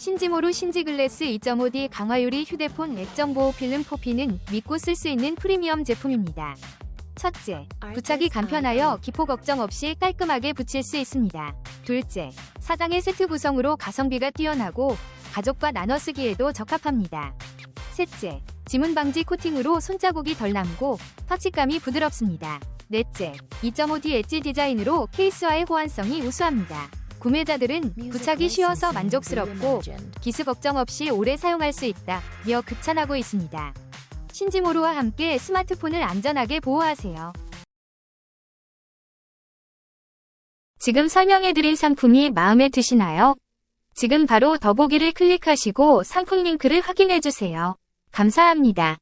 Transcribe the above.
신지모루 신지글래스 2.5D 강화유리 휴대폰 액정 보호 필름 포피는 믿고 쓸 수 있는 프리미엄 제품입니다. 첫째, 부착이 간편하여 기포 걱정 없이 깔끔하게 붙일 수 있습니다. 둘째, 사장의 세트 구성으로 가성비가 뛰어나고 가족과 나눠 쓰기에도 적합합니다. 셋째, 지문 방지 코팅으로 손자국이 덜 남고 터치감이 부드럽습니다. 넷째, 2.5D 엣지 디자인으로 케이스와의 호환성이 우수합니다. 구매자들은 부착이 쉬워서 만족스럽고 기스 걱정 없이 오래 사용할 수 있다며 극찬하고 있습니다. 신지모루와 함께 스마트폰을 안전하게 보호하세요. 지금 설명해드린 상품이 마음에 드시나요? 지금 바로 더보기를 클릭하시고 상품 링크를 확인해주세요. 감사합니다.